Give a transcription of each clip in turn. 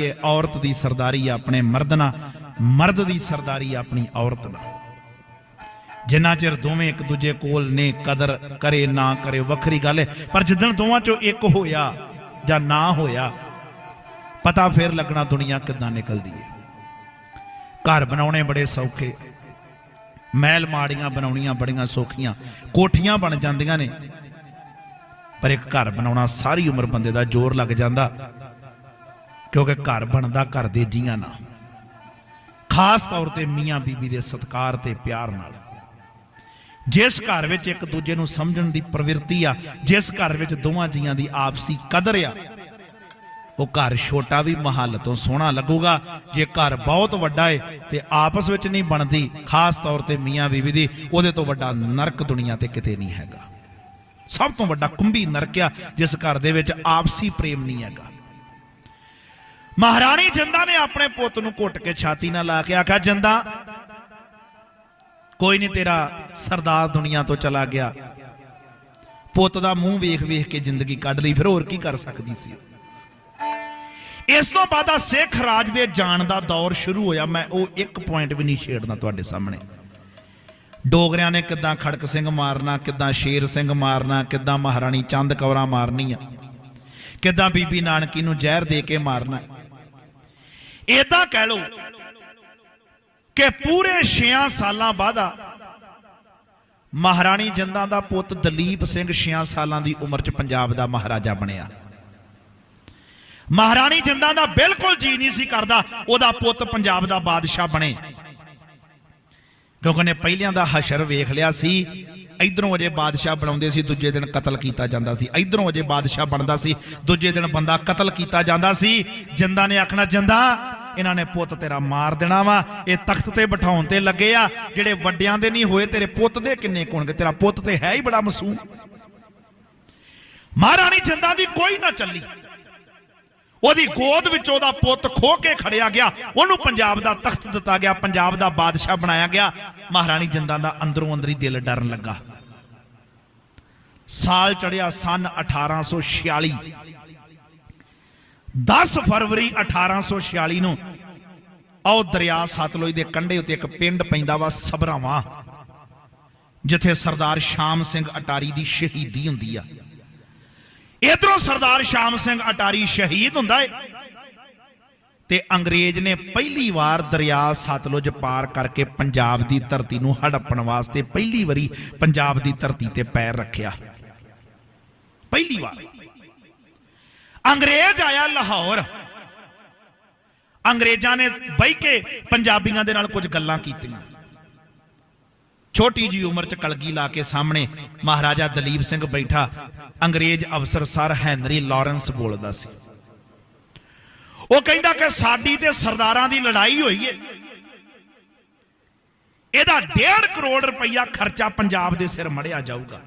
ਇਹ ਔਰਤ ਦੀ ਸਰਦਾਰੀ ਆਪਣੇ ਮਰਦ ਨਾਲ, ਮਰਦ ਦੀ ਸਰਦਾਰੀ ਆਪਣੀ ਔਰਤ ਨਾਲ। ਜਿੰਨਾ ਚਿਰ ਦੋਵੇਂ ਇੱਕ ਦੂਜੇ ਕੋਲ ਨੇ ਕਦਰ ਕਰੇ ਨਾ ਕਰੇ, ਵੱਖਰੀ ਗੱਲ ਹੈ। ਪਰ ਜਿੱਦਣ ਦੋਵਾਂ ਚੋਂ ਇੱਕ ਹੋਇਆ ਜਾਂ ਨਾ ਹੋਇਆ, ਪਤਾ ਫੇਰ ਲੱਗਣਾ ਦੁਨੀਆ ਕਿੱਦਾਂ ਨਿਕਲਦੀ ਹੈ। ਘਰ ਬਣਾਉਣੇ ਬੜੇ ਸੌਖੇ, ਮਹਿਲ ਮਾੜੀਆਂ ਬਣਾਉਣੀਆਂ ਬੜੀਆਂ ਸੌਖੀਆਂ, ਕੋਠੀਆਂ ਬਣ ਜਾਂਦੀਆਂ ਨੇ। ਪਰ ਇੱਕ ਘਰ ਬਣਾਉਣਾ ਸਾਰੀ ਉਮਰ ਬੰਦੇ ਦਾ ਜ਼ੋਰ ਲੱਗ ਜਾਂਦਾ। ਕਿਉਂਕਿ ਘਰ ਬਣਦਾ ਘਰ ਦੇ ਜੀਆਂ ਨਾਲ। ਖਾਸ ਤੌਰ ਤੇ ਮੀਆਂ ਬੀਬੀ ਦੇ ਸਤਕਾਰ ਤੇ ਪਿਆਰ ਨਾਲ। ਜਿਸ ਘਰ ਵਿੱਚ ਇੱਕ ਦੂਜੇ ਨੂੰ ਸਮਝਣ ਦੀ ਪ੍ਰਵਿਰਤੀ ਆ, ਜਿਸ ਘਰ ਵਿੱਚ ਦੋਵਾਂ ਜੀਆਂ ਦੀ ਆਪਸੀ ਕਦਰ ਆ, ਉਹ ਘਰ ਛੋਟਾ ਵੀ ਮਹੱਲ ਤੋਂ ਸੋਹਣਾ ਲੱਗੂਗਾ। ਜੇ ਘਰ ਬਹੁਤ ਵੱਡਾ ਏ ਤੇ ਆਪਸ ਵਿੱਚ ਨਹੀਂ ਬਣਦੀ, ਖਾਸ ਤੌਰ ਤੇ ਮੀਆਂ ਬੀਵੀ ਦੀ, ਉਹਦੇ ਤੋਂ ਵੱਡਾ ਨਰਕ ਦੁਨੀਆ ਤੇ ਕਿਤੇ ਨਹੀਂ ਹੈਗਾ। ਸਭ ਤੋਂ ਵੱਡਾ ਕੁੰਭੀ ਨਰਕ ਆ, ਜਿਸ ਘਰ ਦੇ ਵਿੱਚ ਆਪਸੀ ਪ੍ਰੇਮ ਨਹੀਂ ਹੈਗਾ। ਮਹਾਰਾਣੀ ਜਿੰਦਾ ਨੇ ਆਪਣੇ ਪੁੱਤ ਨੂੰ ਘੁੱਟ ਕੇ ਛਾਤੀ ਨਾਲ ਲਾ ਕੇ ਆਖਿਆ, ਜਿੰਦਾ, ਕੋਈ ਨਹੀਂ ਤੇਰਾ ਸਰਦਾਰ ਦੁਨੀਆ ਤੋਂ ਚਲਾ ਗਿਆ। ਪੁੱਤ ਦਾ ਮੂੰਹ ਵੇਖ ਵੇਖ ਕੇ ਜ਼ਿੰਦਗੀ ਕੱਢ ਲਈ, ਫਿਰ ਹੋਰ ਕੀ ਕਰ ਸਕਦੀ ਸੀ? ਇਸ ਤੋਂ ਬਾਅਦ ਆ ਸਿੱਖ ਰਾਜ ਦੇ ਜਾਣ ਦਾ ਦੌਰ ਸ਼ੁਰੂ ਹੋਇਆ। ਮੈਂ ਉਹ ਇੱਕ ਪੁਆਇੰਟ ਵੀ ਨਹੀਂ ਛੇੜਨਾ ਤੁਹਾਡੇ ਸਾਹਮਣੇ। ਡੋਗਰਿਆਂ ਨੇ ਕਿੱਦਾਂ ਖੜਕ ਸਿੰਘ ਮਾਰਨਾ, ਕਿੱਦਾਂ ਸ਼ੇਰ ਸਿੰਘ ਮਾਰਨਾ, ਕਿੱਦਾਂ ਮਹਾਰਾਣੀ ਚੰਦ ਕੌਰਾਂ ਮਾਰਨੀ ਆ ਕਿੱਦਾਂ ਬੀਬੀ ਨਾਨਕੀ ਨੂੰ ਜ਼ਹਿਰ ਦੇ ਕੇ ਮਾਰਨਾ। ਏਦਾਂ ਕਹਿ ਲਓ ਕਿ ਪੂਰੇ 6 ਸਾਲਾਂ ਬਾਅਦ ਮਹਾਰਾਣੀ ਜਿੰਦਾਂ ਦਾ ਪੁੱਤ ਦਲੀਪ ਸਿੰਘ 6 ਸਾਲਾਂ ਦੀ ਉਮਰ 'ਚ ਪੰਜਾਬ ਦਾ ਮਹਾਰਾਜਾ ਬਣਿਆ। ਮਹਾਰਾਣੀ ਜਿੰਦਾਂ ਦਾ ਬਿਲਕੁਲ ਜੀ ਨਹੀਂ ਸੀ ਕਰਦਾ, ਉਹਦਾ ਪੁੱਤ ਪੰਜਾਬ ਦਾ ਬਾਦਸ਼ਾਹ ਬਣੇ। ਕਿਉਂਕਿ ਉਹਨੇ ਪਹਿਲਿਆਂ ਦਾ ਹਸ਼ਰ ਵੇਖ ਲਿਆ ਸੀ, ਇਧਰੋਂ ਅਜੇ ਬਾਦਸ਼ਾਹ ਬਣਾਉਂਦੇ ਸੀ, ਦੂਜੇ ਦਿਨ ਕਤਲ ਕੀਤਾ ਜਾਂਦਾ ਸੀ। ਇਧਰੋਂ ਅਜੇ ਬਾਦਸ਼ਾਹ ਬਣਦਾ ਸੀ, ਦੂਜੇ ਦਿਨ ਬੰਦਾ ਕਤਲ ਕੀਤਾ ਜਾਂਦਾ ਸੀ। ਜਿੰਦਾ ਨੇ ਆਖਣਾ, ਜਿੰਦਾ ਇਹਨਾਂ ਨੇ ਪੁੱਤ ਤੇਰਾ ਮਾਰ ਦੇਣਾ ਵਾ। ਇਹ ਤਖਤ ਤੇ ਬਿਠਾਉਣ ਤੇ ਲੱਗੇ ਆ। ਜਿਹੜੇ ਵੱਡਿਆਂ ਦੇ ਨਹੀਂ ਹੋਏ, ਤੇਰੇ ਪੁੱਤ ਦੇ ਕਿੰਨੇ ਕੋਣਗੇ ਤੇਰਾ ਪੁੱਤ ਤੇ ਹੈ ਹੀ ਬੜਾ ਮਾਸੂਮ ਮਹਾਰਾਣੀ ਜਿੰਦਾ ਦੀ ਕੋਈ ਨਾ ਚੱਲੀ। ਉਹਦੀ ਗੋਦ ਵਿੱਚ ਉਹਦਾ ਪੁੱਤ ਖੋ ਕੇ ਖੜਿਆ ਗਿਆ। ਉਹਨੂੰ ਪੰਜਾਬ ਦਾ ਤਖਤ ਦਿੱਤਾ ਗਿਆ, ਪੰਜਾਬ ਦਾ ਬਾਦਸ਼ਾਹ ਬਣਾਇਆ ਗਿਆ। ਮਹਾਰਾਣੀ ਜਿੰਦਾਂ ਦਾ ਅੰਦਰੋਂ ਅੰਦਰ ਹੀ ਦਿਲ ਡਰਨ ਲੱਗਾ। ਸਾਲ ਚੜਿਆ ਸਨ 1846 10 ਫਰਵਰੀ 1846 ਨੂੰ ਆਓ ਦਰਿਆ ਸਤਲੁਜ ਦੇ ਕੰਢੇ ਉੱਤੇ ਇੱਕ ਪਿੰਡ ਪੈਂਦਾ ਵਾ ਸਬਰਾਵਾਂ ਜਿੱਥੇ ਸਰਦਾਰ ਸ਼ਾਮ ਸਿੰਘ ਅਟਾਰੀ ਦੀ ਸ਼ਹੀਦੀ ਹੁੰਦੀ ਆ। ਇਧਰੋਂ ਸਰਦਾਰ ਸ਼ਾਮ ਸਿੰਘ ਅਟਾਰੀ ਸ਼ਹੀਦ ਹੁੰਦਾ ਏ ਤੇ ਅੰਗਰੇਜ਼ ਨੇ ਪਹਿਲੀ ਵਾਰ ਦਰਿਆ ਸਤਲੁਜ ਪਾਰ ਕਰਕੇ ਪੰਜਾਬ ਦੀ ਧਰਤੀ ਨੂੰ ਹੜੱਪਣ ਵਾਸਤੇ ਪਹਿਲੀ ਵਾਰੀ ਪੰਜਾਬ ਦੀ ਧਰਤੀ ਤੇ ਪੈਰ ਰੱਖਿਆ। ਪਹਿਲੀ ਵਾਰ। ਅੰਗਰੇਜ਼ ਆਇਆ ਲਾਹੌਰ। ਅੰਗਰੇਜ਼ਾਂ ਨੇ ਬਹਿ ਕੇ ਪੰਜਾਬੀਆਂ ਦੇ ਨਾਲ ਕੁਝ ਗੱਲਾਂ ਕੀਤੀਆਂ। ਛੋਟੀ ਜੀ ਉਮਰ ਚ ਕਲਗੀ ਲਾ ਕੇ ਸਾਹਮਣੇ ਮਹਾਰਾਜਾ ਦਲੀਪ ਸਿੰਘ ਬੈਠਾ। ਅੰਗਰੇਜ਼ ਅਫਸਰ ਸਰ ਹੈਨਰੀ ਲਾਰੈਂਸ ਬੋਲਦਾ ਸੀ। ਉਹ ਕਹਿੰਦਾ ਕਿ ਸਾਡੀ ਤੇ ਸਰਦਾਰਾਂ ਦੀ ਲੜਾਈ ਹੋਈ ਏ। ਇਹਦਾ 1.5 ਕਰੋੜ ਰੁਪਈਆ ਖਰਚਾ ਪੰਜਾਬ ਦੇ ਸਿਰ ਮੜਿਆ ਜਾਊਗਾ।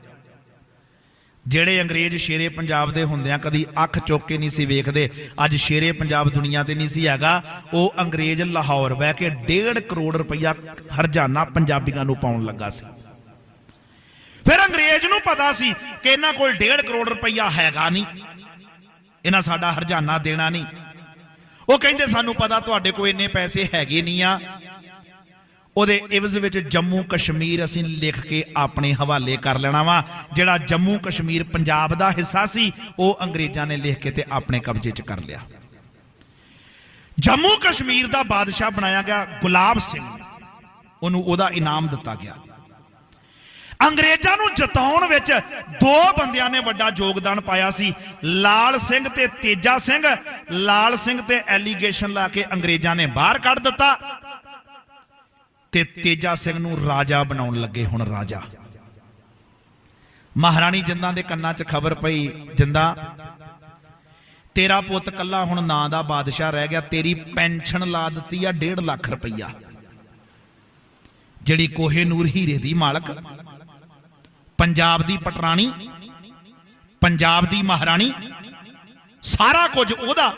ਜਿਹੜੇ ਅੰਗਰੇਜ਼ ਸ਼ੇਰੇ ਪੰਜਾਬ ਦੇ ਹੁੰਦਿਆਂ ਕਦੀ ਅੱਖ ਚੁੱਕ ਕੇ ਨਹੀਂ ਸੀ ਵੇਖਦੇ, ਅੱਜ ਸ਼ੇਰੇ ਪੰਜਾਬ ਦੁਨੀਆ ਤੇ ਨਹੀਂ ਸੀ ਹੈਗਾ, ਉਹ ਅੰਗਰੇਜ਼ ਲਾਹੌਰ ਬਹਿ ਕੇ 1.5 ਕਰੋੜ ਰੁਪਈਆ ਹਰਜਾਨਾ ਪੰਜਾਬੀਆਂ ਨੂੰ ਪਾਉਣ ਲੱਗਾ ਸੀ। ਫਿਰ ਅੰਗਰੇਜ਼ ਨੂੰ ਪਤਾ ਸੀ ਕਿ ਇਹਨਾਂ ਕੋਲ 1.5 ਕਰੋੜ ਰੁਪਈਆ ਹੈਗਾ ਨਹੀਂ, ਇਹਨਾਂ ਸਾਡਾ ਹਰਜਾਨਾ ਦੇਣਾ ਨਹੀਂ। ਉਹ ਕਹਿੰਦੇ, ਸਾਨੂੰ ਪਤਾ, ਤੁਹਾਡੇ ਕੋਲ ਇੰਨੇ ਪੈਸੇ ਹੈਗੇ ਨਹੀਂ ਆ ਉਹਦੇ ਇਵਜ਼ ਵਿੱਚ ਜੰਮੂ ਕਸ਼ਮੀਰ ਅਸੀਂ ਲਿਖ ਕੇ ਆਪਣੇ ਹਵਾਲੇ ਕਰ ਲੈਣਾ ਵਾ। ਜਿਹੜਾ ਜੰਮੂ ਕਸ਼ਮੀਰ ਪੰਜਾਬ ਦਾ ਹਿੱਸਾ ਸੀ, ਉਹ ਅੰਗਰੇਜ਼ਾਂ ਨੇ ਲਿਖ ਕੇ ਤੇ ਆਪਣੇ ਕਬਜ਼ੇ 'ਚ ਕਰ ਲਿਆ। ਜੰਮੂ ਕਸ਼ਮੀਰ ਦਾ ਬਾਦਸ਼ਾਹ ਬਣਾਇਆ ਗਿਆ ਗੁਲਾਬ ਸਿੰਘ। ਉਹਨੂੰ ਉਹਦਾ ਇਨਾਮ ਦਿੱਤਾ ਗਿਆ। ਅੰਗਰੇਜ਼ਾਂ ਨੂੰ ਜਿਤਾਉਣ ਵਿੱਚ ਦੋ ਬੰਦਿਆਂ ਨੇ ਵੱਡਾ ਯੋਗਦਾਨ ਪਾਇਆ ਸੀ। ਲਾਲ ਸਿੰਘ ਤੇ ਤੇਜਾ ਸਿੰਘ। ਲਾਲ ਸਿੰਘ ਤੇ ਐਲੀਗੇਸ਼ਨ ਲਾ ਕੇ ਅੰਗਰੇਜ਼ਾਂ ਨੇ ਬਾਹਰ ਕੱਢ ਦਿੱਤਾ। ਤੇ ਤੇਜਾ ਸਿੰਘ ਨੂੰ ਰਾਜਾ ਬਣਾਉਣ ਲੱਗੇ ਹੁਣ ਰਾਜਾ। ਮਹਾਰਾਣੀ ਜਿੰਦਾਂ ਦੇ ਕੰਨਾਂ 'ਚ ਖਬਰ ਪਈ, ਜਿੰਦਾ, ਤੇਰਾ ਪੁੱਤ ਕੱਲਾ ਹੁਣ ਨਾਂ ਦਾ ਬਾਦਸ਼ਾਹ ਰਹਿ ਗਿਆ, ਤੇਰੀ ਪੈਨਸ਼ਨ ਲਾ ਦਿੱਤੀ ਆ 1.5 ਲੱਖ ਰੁਪਈਆ। ਜਿਹੜੀ ਕੋਹੇ ਨੂਰ ਹੀਰੇ ਦੀ ਮਾਲਕ, ਪੰਜਾਬ ਦੀ ਪਟਰਾਣੀ, ਪੰਜਾਬ ਦੀ ਮਹਾਰਾਣੀ, ਸਾਰਾ ਕੁਝ ਉਹਦਾ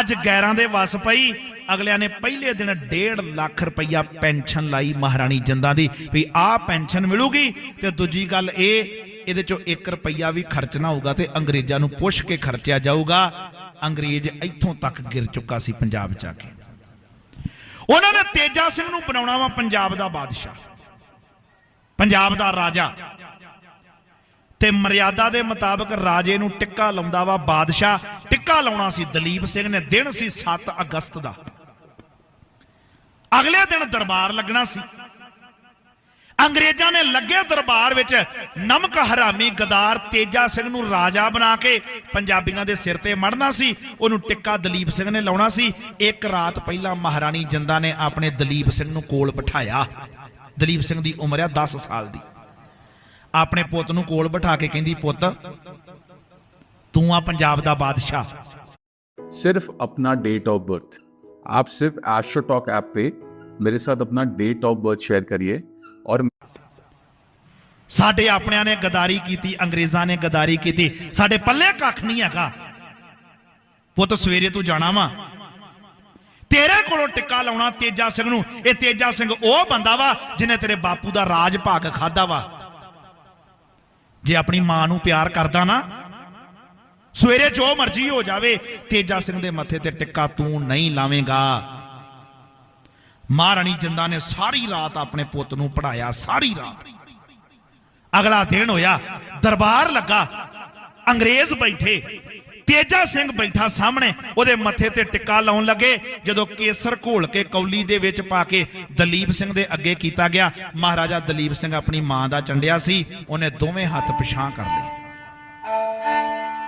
ਅੱਜ ਗੈਰਾਂ ਦੇ ਵਸ ਪਈ ਅਗਲਿਆਂ ਨੇ ਪਹਿਲੇ ਦਿਨ 1.5 ਲੱਖ ਰੁਪਈਆ ਪੈਨਸ਼ਨ ਲਾਈ ਮਹਾਰਾਣੀ ਜਿੰਦਾ ਦੀ, ਵੀ ਆਹ ਪੈਨਸ਼ਨ ਮਿਲੂਗੀ ਤੇ ਦੂਜੀ ਗੱਲ ਇਹ, ਇਹਦੇ ਚੋਂ 1 ਰੁਪਈਆ ਵੀ ਖਰਚਣਾ ਹੋਊਗਾ ਤੇ ਅੰਗਰੇਜ਼ਾਂ ਨੂੰ ਪੁੱਛ ਕੇ ਖਰਚਿਆ ਜਾਊਗਾ। ਅੰਗਰੇਜ਼ ਇੱਥੋਂ ਤੱਕ ਗਿਰ ਚੁੱਕਾ ਸੀ ਪੰਜਾਬ ਜਾ ਕੇ। ਉਹਨਾਂ ਨੇ ਤੇਜਾ ਸਿੰਘ ਨੂੰ ਬਣਾਉਣਾ ਵਾ ਪੰਜਾਬ ਦਾ ਬਾਦਸ਼ਾਹ। ਪੰਜਾਬ ਦਾ ਰਾਜਾ। ਤੇ ਮਰਿਆਦਾ ਦੇ ਮੁਤਾਬਕ ਰਾਜੇ ਨੂੰ ਟਿੱਕਾ ਲਾਉਂਦਾ ਵਾ ਬਾਦਸ਼ਾਹ। ਟਿੱਕਾ ਲਾਉਣਾ ਸੀ ਦਲੀਪ ਸਿੰਘ ਨੇ, ਦਿਨ ਸੀ 7 ਅਗਸਤ ਦਾ। ਅਗਲੇ ਦਿਨ ਦਰਬਾਰ ਲੱਗਣਾ ਸੀ। ਅੰਗਰੇਜ਼ਾਂ ਨੇ ਲੱਗੇ ਦਰਬਾਰ ਵਿੱਚ ਨਮਕ ਹਰਾਮੀ ਗਦਾਰ ਤੇਜਾ ਸਿੰਘ ਨੂੰ ਰਾਜਾ ਬਣਾ ਕੇ ਪੰਜਾਬੀਆਂ ਦੇ ਸਿਰ ਤੇ ਮੜਨਾ ਸੀ। ਉਹਨੂੰ ਟਿੱਕਾ ਦਲੀਪ ਸਿੰਘ ਨੇ ਲਾਉਣਾ ਸੀ। ਇੱਕ ਰਾਤ ਪਹਿਲਾਂ ਮਹਾਰਾਣੀ ਜਿੰਦਾ ਨੇ ਆਪਣੇ ਦਲੀਪ ਸਿੰਘ ਨੂੰ ਕੋਲ ਬਿਠਾਇਆ। ਦਲੀਪ ਸਿੰਘ ਦੀ ਉਮਰ ਆ 10 ਸਾਲ ਦੀ। ਆਪਣੇ ਪੁੱਤ ਨੂੰ ਕੋਲ ਬਿਠਾ ਕੇ ਕਹਿੰਦੀ, ਪੁੱਤ, ਤੂੰ ਆ ਪੰਜਾਬ ਦਾ ਬਾਦਸ਼ਾਹ। ਸਿਰਫ ਆਪਣਾ ਡੇਟ ਆਫ ਬਰਥ ਆਪ ਸਿਰਫ ਐਸਟ੍ਰੋ ਟਾਕ ਐਪ ਤੇ मेरे साथ अपना डेट ऑफ बर्थ शेयर करिए और ਸਾਡੇ ਆਪਣਿਆਂ ਨੇ ਗਦਾਰੀ ਕੀਤੀ ਅੰਗਰੇਜ਼ਾਂ ਨੇ ਗਦਾਰੀ ਕੀਤੀ ਸਾਡੇ ਪੱਲੇ ਕੱਖ ਨਹੀਂ ਹੈਗਾ ਪੁੱਤ ਸਵੇਰੇ ਤੂੰ ਜਾਣਾ ਵਾ ਤੇਰੇ ਕੋਲੋਂ ਟਿੱਕਾ ਲਾਉਣਾ ਤੇਜਾ ਸਿੰਘ ਨੂੰ ਇਹ ਤੇਜਾ ਸਿੰਘ ਉਹ ਬੰਦਾ ਵਾ ਜਿਹਨੇ ਤੇਰੇ ਬਾਪੂ ਦਾ ਰਾਜ ਭਾਗ ਖਾਦਾ ਵਾ ਜੇ ਆਪਣੀ ਮਾਂ ਨੂੰ ਪਿਆਰ ਕਰਦਾ ਨਾ ਸਵੇਰੇ ਜੋ ਮਰਜ਼ੀ ਹੋ ਜਾਵੇ ਤੇਜਾ ਸਿੰਘ ਦੇ ਮੱਥੇ ਤੇ ਟਿੱਕਾ ਤੂੰ ਨਹੀਂ ਲਾਵੇਂਗਾ ਮਹਾਰਾਣੀ ਜਿੰਦਾ ਨੇ ਸਾਰੀ ਰਾਤ ਆਪਣੇ ਪੁੱਤ ਨੂੰ ਪੜਾਇਆ, ਸਾਰੀ ਰਾਤ। ਅਗਲਾ ਦਿਨ ਹੋਇਆ, ਦਰਬਾਰ ਲੱਗਾ, ਅੰਗਰੇਜ਼ ਬੈਠੇ, ਤੇਜਾ ਸਿੰਘ ਬੈਠਾ ਸਾਹਮਣੇ, ਉਹਦੇ ਮੱਥੇ ਤੇ ਟਿੱਕਾ ਲਾਉਣ ਲੱਗੇ, ਜਦੋਂ ਕੇਸਰ ਘੋਲ ਕੇ ਕੌਲੀ ਦੇ ਵਿੱਚ ਪਾ ਕੇ ਦਲੀਪ ਸਿੰਘ ਦੇ ਅੱਗੇ ਕੀਤਾ ਗਿਆ, ਮਹਾਰਾਜਾ ਦਲੀਪ ਸਿੰਘ ਆਪਣੀ ਮਾਂ ਦਾ ਚੰਡਿਆ ਸੀ, ਉਹਨੇ ਦੋਵੇਂ ਹੱਥ ਪਿਛਾਂ ਕਰ ਲਏ।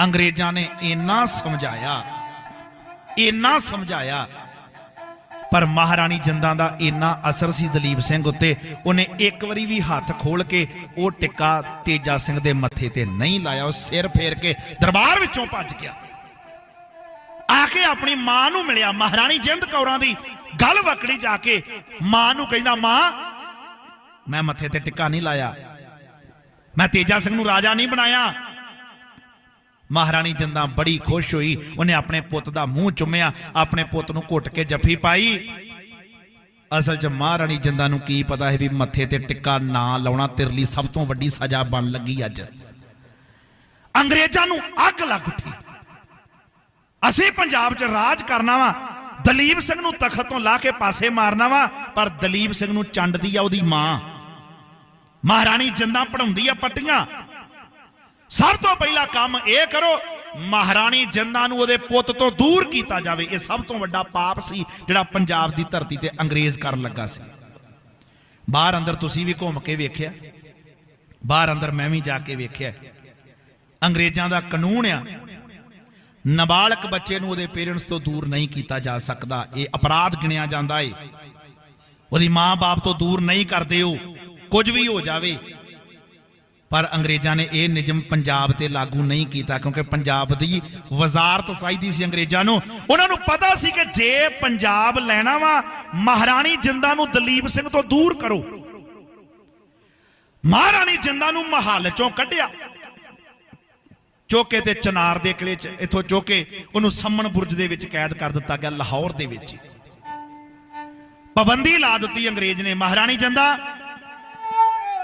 ਅੰਗਰੇਜ਼ਾਂ ਨੇ ਇੰਨਾ ਸਮਝਾਇਆ ਇੰਨਾ ਸਮਝਾਇਆ ਪਰ ਮਹਾਰਾਣੀ ਜਿੰਦਾਂ ਦਾ ਇੰਨਾ ਅਸਰ ਸੀ ਦਲੀਪ ਸਿੰਘ ਉੱਤੇ, ਉਹਨੇ ਇੱਕ ਵਾਰੀ ਵੀ ਹੱਥ ਖੋਲ ਕੇ ਉਹ ਟਿੱਕਾ ਤੇਜਾ ਸਿੰਘ ਦੇ ਮੱਥੇ ਤੇ ਨਹੀਂ ਲਾਇਆ, ਉਹ ਸਿਰ ਫੇਰ ਕੇ ਦਰਬਾਰ ਵਿੱਚੋਂ ਭੱਜ ਗਿਆ। ਆ ਕੇ ਆਪਣੀ ਮਾਂ ਨੂੰ ਮਿਲਿਆ, ਮਹਾਰਾਣੀ ਜਿੰਦ ਕੌਰਾਂ ਦੀ ਗੱਲ ਵਕੜੀ ਜਾ ਕੇ ਮਾਂ ਨੂੰ ਕਹਿੰਦਾ, ਮਾਂ, ਮੈਂ ਮੱਥੇ ਤੇ ਟਿੱਕਾ ਨਹੀਂ ਲਾਇਆ। ਮੈਂ ਤੇਜਾ ਸਿੰਘ ਨੂੰ ਰਾਜਾ ਨਹੀਂ ਬਣਾਇਆ। ਮਹਾਰਾਣੀ ਜਿੰਦਾ ਬੜੀ ਖੁਸ਼ ਹੋਈ, ਉਹਨੇ ਆਪਣੇ ਪੁੱਤ ਦਾ ਮੂੰਹ ਚੁੰਮਿਆ, ਆਪਣੇ ਪੁੱਤ ਨੂੰ ਘੁੱਟ ਕੇ ਜੱਫੀ ਪਾਈ। ਅਸਲ 'ਚ ਮਹਾਰਾਣੀ ਜਿੰਦਾ ਨੂੰ ਕੀ ਪਤਾ ਹੈ ਵੀ ਮੱਥੇ ਤੇ ਟਿੱਕਾ ਨਾ ਲਾਉਣਾ ਤੇਰੇ ਲਈ ਸਭ ਤੋਂ ਵੱਡੀ ਸਜ਼ਾ ਬਣ ਲੱਗੀ ਅੱਜ। ਅੰਗਰੇਜ਼ਾਂ ਨੂੰ ਅੱਗ ਲੱਗ ਉੱਠੀ। ਅਸੀਂ ਪੰਜਾਬ 'ਚ ਰਾਜ ਕਰਨਾ ਵਾ, ਦਲੀਪ ਸਿੰਘ ਨੂੰ ਤਖਤ ਤੋਂ ਲਾ ਕੇ ਪਾਸੇ ਮਾਰਨਾ ਵਾ, ਪਰ ਦਲੀਪ ਸਿੰਘ ਨੂੰ ਚੰਡਦੀ ਆ ਉਹਦੀ ਮਾਂ। ਮਹਾਰਾਣੀ ਜਿੰਦਾ ਪੜਾਉਂਦੀ ਆ ਪੱਟੀਆਂ। ਸਭ ਤੋਂ ਪਹਿਲਾ ਕੰਮ ਇਹ ਕਰੋ, ਮਹਾਰਾਣੀ ਜਿੰਦਾਂ ਨੂੰ ਉਹਦੇ ਪੁੱਤ ਤੋਂ ਦੂਰ ਕੀਤਾ ਜਾਵੇ, ਇਹ ਸਭ ਤੋਂ ਵੱਡਾ ਪਾਪ ਸੀ ਜਿਹੜਾ ਪੰਜਾਬ ਦੀ ਧਰਤੀ ਤੇ ਅੰਗਰੇਜ਼ ਕਰਨ ਲੱਗਾ ਸੀ। ਬਾਹਰ ਅੰਦਰ ਤੁਸੀਂ ਵੀ ਘੁੰਮ ਕੇ ਵੇਖਿਆ, ਬਾਹਰ ਅੰਦਰ ਮੈਂ ਵੀ ਜਾ ਕੇ ਵੇਖਿਆ। ਅੰਗਰੇਜ਼ਾਂ ਦਾ ਕਾਨੂੰਨ ਆ, ਨਾਬਾਲਗ ਬੱਚੇ ਨੂੰ ਉਹਦੇ ਪੇਰੈਂਟਸ ਤੋਂ ਦੂਰ ਨਹੀਂ ਕੀਤਾ ਜਾ ਸਕਦਾ, ਇਹ ਅਪਰਾਧ ਗਿਣਿਆ ਜਾਂਦਾ ਏ। ਉਹਦੀ ਮਾਂ-ਬਾਪ ਤੋਂ ਦੂਰ ਨਹੀਂ ਕਰਦੇ ਉਹ, ਕੁਝ ਵੀ ਹੋ ਜਾਵੇ ਪਰ ਅੰਗਰੇਜ਼ਾਂ ਨੇ ਇਹ ਨਿਯਮ ਪੰਜਾਬ ਤੇ ਲਾਗੂ ਨਹੀਂ ਕੀਤਾ, ਕਿਉਂਕਿ ਪੰਜਾਬ ਦੀ ਵਜ਼ਾਰਤ ਚਾਹੀਦੀ ਸੀ ਅੰਗਰੇਜ਼ਾਂ ਨੂੰ। ਉਹਨਾਂ ਨੂੰ ਪਤਾ ਸੀ ਕਿ ਜੇ ਪੰਜਾਬ ਲੈਣਾ ਵਾ, ਮਹਾਰਾਣੀ ਜਿੰਦਾ ਨੂੰ ਦਲੀਪ ਸਿੰਘ ਤੋਂ ਦੂਰ ਕਰੋ। ਮਹਾਰਾਣੀ ਜਿੰਦਾ ਨੂੰ ਮਹੱਲ ਚੋਂ ਕੱਢਿਆ। ਚੋਕੇ ਤੇ ਚਨਾਰ ਦੇ ਕਿਲੇ ਚ, ਇਥੋਂ ਚੋਕੇ ਉਹਨੂੰ ਸੰਮਣ ਬੁਰਜ ਦੇ ਵਿੱਚ ਕੈਦ ਕਰ ਦਿੱਤਾ ਗਿਆ, ਲਾਹੌਰ ਦੇ ਵਿੱਚ ਪਾਬੰਦੀ ਲਾ ਦਿੱਤੀ ਅੰਗਰੇਜ਼ ਨੇ, ਮਹਾਰਾਣੀ ਜਿੰਦਾ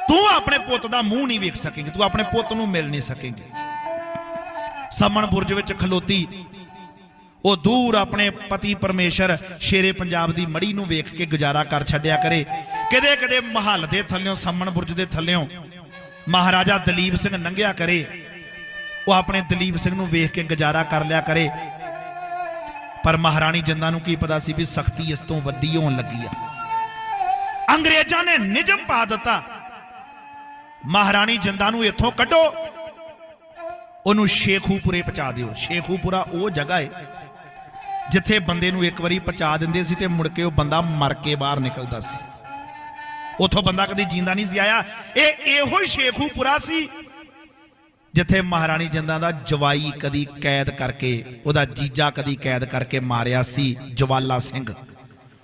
ਤੂੰ ਆਪਣੇ ਪੁੱਤ ਦਾ ਮੂੰਹ ਨਹੀਂ ਵੇਖ ਸਕੇਂਗੀ, ਤੂੰ ਆਪਣੇ ਪੁੱਤ ਨੂੰ ਮਿਲ ਨਹੀਂ ਸਕੇਂਗੀ। ਸਮਣ ਬੁਰਜ ਵਿੱਚ ਖਲੋਤੀ। ਉਹ ਦੂਰ ਆਪਣੇ ਪਤੀ ਪਰਮੇਸ਼ਰ ਸ਼ੇਰੇ ਪੰਜਾਬ ਦੀ ਮੜੀ ਨੂੰ ਵੇਖ ਕੇ ਗੁਜ਼ਾਰਾ ਕਰ ਛੱਡਿਆ ਕਰੇ। ਕਿਤੇ ਕਿਤੇ ਮਹੱਲ ਦੇ ਥੱਲਿਓਂ ਸਮਣ ਬੁਰਜ ਦੇ ਥੱਲਿਓਂ ਮਹਾਰਾਜਾ ਦਲੀਪ ਸਿੰਘ ਲੰਘਿਆ ਕਰੇ। ਉਹ ਆਪਣੇ ਦਲੀਪ ਸਿੰਘ ਨੂੰ ਵੇਖ ਕੇ ਗੁਜ਼ਾਰਾ ਕਰ ਲਿਆ ਕਰੇ। ਪਰ ਮਹਾਰਾਣੀ ਜਿੰਦਾ ਨੂੰ ਕੀ ਪਤਾ ਸੀ ਵੀ ਸਖਤੀ ਇਸ ਤੋਂ ਵੱਡੀ ਹੋਣ ਲੱਗੀ ਆ। ਅੰਗਰੇਜ਼ਾਂ ਨੇ ਨਿਯਮ ਪਾ ਦਿੱਤਾ। ਮਹਾਰਾਣੀ ਜਿੰਦਾ ਨੂੰ ਇੱਥੋਂ ਕੱਢੋ। ਉਹਨੂੰ ਸ਼ੇਖੂਪੁਰੇ ਪਹੁੰਚਾ ਦਿਓ। ਸ਼ੇਖੂਪੁਰਾ ਉਹ ਜਗ੍ਹਾ ਹੈ ਜਿੱਥੇ ਬੰਦੇ ਨੂੰ ਇੱਕ ਵਾਰੀ ਪਹੁੰਚਾ ਦਿੰਦੇ ਸੀ ਤੇ ਮੁੜ ਕੇ ਉਹ ਬੰਦਾ ਮਰ ਕੇ ਬਾਹਰ ਨਿਕਲਦਾ ਸੀ। ਉਥੋਂ ਬੰਦਾ ਕਦੀ ਜਿੰਦਾ ਨਹੀਂ ਸੀ ਆਇਆ। ਇਹ ਇਹੋ ਹੀ ਸ਼ੇਖੂਪੁਰਾ ਸੀ, ਜਿੱਥੇ ਮਹਾਰਾਣੀ ਜਿੰਦਾ ਦਾ ਜਵਾਈ ਕਦੀ ਕੈਦ ਕਰਕੇ, ਉਹਦਾ ਜੀਜਾ ਕਦੀ ਕੈਦ ਕਰਕੇ ਮਾਰਿਆ ਸੀ, ਜਵਾਲਾ ਸਿੰਘ।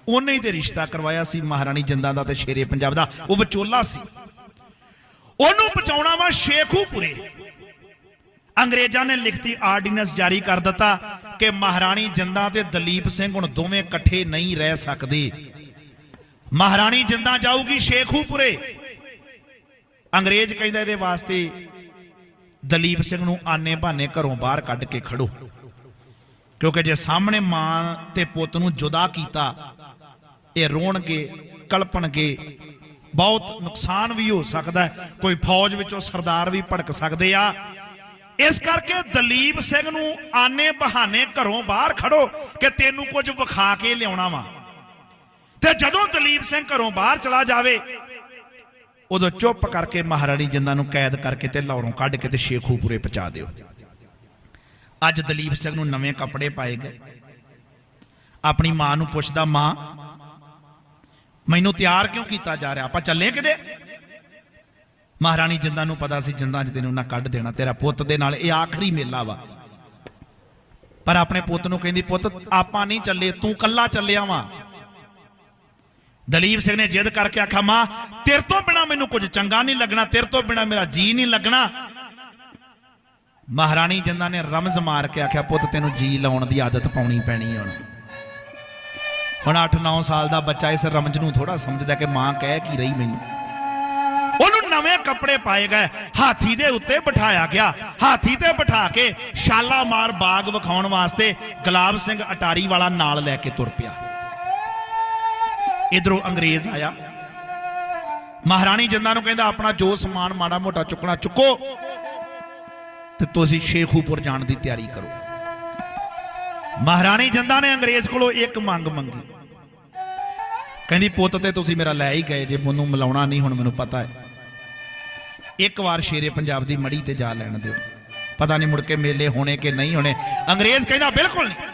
ਉਹਨੇ ਹੀ ਤੇ ਰਿਸ਼ਤਾ ਕਰਵਾਇਆ ਸੀ ਮਹਾਰਾਣੀ ਜਿੰਦਾ ਦਾ ਤੇ ਸ਼ੇਰੇ ਪੰਜਾਬ ਦਾ। ਉਹ ਵਿਚੋਲਾ ਸੀ। ਉਹਨੂੰ ਬਚਾਉਣਾ ਵਾ ਸ਼ੇਖੂਪੁਰੇ। ਅੰਗਰੇਜ਼ਾਂ ਨੇ ਲਿਖਤੀ ਆਰਡੀਨੈਂਸ ਜਾਰੀ ਕਰ ਦਿੱਤਾ ਕਿ ਮਹਾਰਾਣੀ ਜਿੰਦਾ ਤੇ ਦਲੀਪ ਸਿੰਘ ਹੁਣ ਦੋਵੇਂ ਇਕੱਠੇ ਨਹੀਂ ਰਹਿ ਸਕਦੇ। ਮਹਾਰਾਣੀ ਜਿੰਦਾ ਜਾਊਗੀ ਸ਼ੇਖੂਪੁਰੇ। ਅੰਗਰੇਜ਼ ਕਹਿੰਦਾ ਇਹਦੇ ਵਾਸਤੇ ਦਲੀਪ ਸਿੰਘ ਨੂੰ ਆਨੇ ਬਹਾਨੇ ਘਰੋਂ ਬਾਹਰ ਕੱਢ ਕੇ ਖੜੋ। ਕਿਉਂਕਿ ਜੇ ਸਾਹਮਣੇ ਮਾਂ ਤੇ ਪੁੱਤ ਨੂੰ ਜੁਦਾ ਕੀਤਾ, ਇਹ ਰੋਣਗੇ, ਕਲਪਣਗੇ ਬਹੁਤ ਨੁਕਸਾਨ ਵੀ ਹੋ ਸਕਦਾ ਹੈ। ਕੋਈ ਫੌਜ ਵਿੱਚੋਂ ਸਰਦਾਰ ਵੀ ਭੜਕ ਸਕਦੇ ਆ। ਇਸ ਕਰਕੇ ਦਲੀਪ ਸਿੰਘ ਨੂੰ ਆਨੇ ਬਹਾਨੇ ਘਰੋਂ ਬਾਹਰ ਖੜੋ ਕਿ ਤੈਨੂੰ ਕੁਝ ਵਿਖਾ ਕੇ ਲਿਆਉਣਾ ਵਾ। ਤੇ ਜਦੋਂ ਦਲੀਪ ਸਿੰਘ ਘਰੋਂ ਬਾਹਰ ਚਲਾ ਜਾਵੇ, ਉਦੋਂ ਚੁੱਪ ਕਰਕੇ ਮਹਾਰਾਣੀ ਜਿੰਦਾ ਨੂੰ ਕੈਦ ਕਰਕੇ ਤੇ ਲਾਹੌਰੋਂ ਕੱਢ ਕੇ ਤੇ ਸ਼ੇਖੂਪੁਰੇ ਪਹੁੰਚਾ ਦਿਓ। ਅੱਜ ਦਲੀਪ ਸਿੰਘ ਨੂੰ ਨਵੇਂ ਕੱਪੜੇ ਪਾਏ ਗਏ। ਆਪਣੀ ਮਾਂ ਨੂੰ ਪੁੱਛਦਾ, ਮਾਂ ਮੈਨੂੰ ਤਿਆਰ ਕਿਉਂ ਕੀਤਾ ਜਾ ਰਿਹਾ? ਆਪਾਂ ਚੱਲੇ ਕਿਤੇ? ਮਹਾਰਾਣੀ, ਜਿੰਦਾਂ ਨੂੰ ਪਤਾ ਸੀ, ਜਿੰਦਾ ਅੱਜ ਤੈਨੂੰ ਨਾ ਕੱਢ ਦੇਣਾ। ਤੇਰਾ ਪੁੱਤ ਦੇ ਨਾਲ ਇਹ ਆਖਰੀ ਮੇਲਾ ਵਾ। ਪਰ ਆਪਣੇ ਪੁੱਤ ਨੂੰ ਕਹਿੰਦੀ, ਪੁੱਤ, ਆਪਾਂ ਨਹੀਂ ਚੱਲੇ, ਤੂੰ ਕੱਲਾ ਚੱਲਿਆ ਵਾਂ। ਦਲੀਪ ਸਿੰਘ ਨੇ ਜਿੱਦ ਕਰਕੇ ਆਖਾ ਮਾਂ, ਤੇਰੇ ਤੋਂ ਬਿਨਾ ਮੈਨੂੰ ਕੁਝ ਚੰਗਾ ਨਹੀਂ ਲੱਗਣਾ, ਤੇਰੇ ਤੋਂ ਬਿਨਾ ਮੇਰਾ ਜੀ ਨਹੀਂ ਲੱਗਣਾ। ਮਹਾਰਾਣੀ ਜਿੰਦਾ ਨੇ ਰਮਜ਼ ਮਾਰ ਕੇ ਆਖਿਆ, ਪੁੱਤ, ਤੈਨੂੰ ਜੀ ਲਾਉਣ ਦੀ ਆਦਤ ਪਾਉਣੀ ਪੈਣੀ ਹੁਣ। ਹੁਣ 8-9 ਸਾਲ ਦਾ ਬੱਚਾ ਇਸ ਰਮਜ਼ ਨੂੰ ਥੋੜਾ ਸਮਝਦਾ ਕਿ ਮਾਂ ਕਹਿ ਕੀ ਰਹੀ ਮੈਨੂੰ। ਉਹਨੂੰ ਨਵੇਂ ਕੱਪੜੇ ਪਾਏ ਗਏ, ਹਾਥੀ ਦੇ ਉੱਤੇ ਬਿਠਾਇਆ ਗਿਆ। ਹਾਥੀ ਤੇ ਬਿਠਾ ਕੇ ਸ਼ਾਲਾਮਾਰ ਬਾਗ ਵਿਖਾਉਣ ਵਾਸਤੇ ਗੁਲਾਬ ਸਿੰਘ ਅਟਾਰੀ ਵਾਲਾ ਨਾਲ ਲੈ ਕੇ ਤੁਰ ਪਿਆ। ਇਧਰੋਂ ਅੰਗਰੇਜ਼ ਆਇਆ। ਮਹਾਰਾਣੀ ਜਿੰਦਾ ਨੂੰ ਕਹਿੰਦਾ, ਆਪਣਾ ਜੋ ਸਮਾਨ ਮਾੜਾ ਮੋਟਾ ਚੁੱਕਣਾ ਚੁੱਕੋ ਤੇ ਤੁਸੀਂ ਸ਼ੇਖੂਪੁਰ ਜਾਣ ਦੀ ਤਿਆਰੀ ਕਰੋ। ਮਹਾਰਾਣੀ ਜਿੰਦਾਂ ਨੇ ਅੰਗਰੇਜ਼ ਕੋਲੋਂ ਇੱਕ ਮੰਗ ਮੰਗੀ। ਕਹਿੰਦੀ, ਪੁੱਤ ਤੇ ਤੁਸੀਂ ਮੇਰਾ ਲੈ ਹੀ ਗਏ, ਜੇ ਮੈਨੂੰ ਮਿਲਾਉਣਾ ਨਹੀਂ, ਹੁਣ ਮੈਨੂੰ ਪਤਾ ਹੈ। ਇੱਕ ਵਾਰ ਸ਼ੇਰੇ ਪੰਜਾਬ ਦੀ ਮੜੀ ਤੇ ਜਾ ਲੈਣ ਦਿਓ। ਪਤਾ ਨਹੀਂ ਮੁੜ ਕੇ ਮੇਲੇ ਹੋਣੇ ਕਿ ਨਹੀਂ ਹੋਣੇ। ਅੰਗਰੇਜ਼ ਕਹਿੰਦਾ, ਬਿਲਕੁਲ ਨਹੀਂ।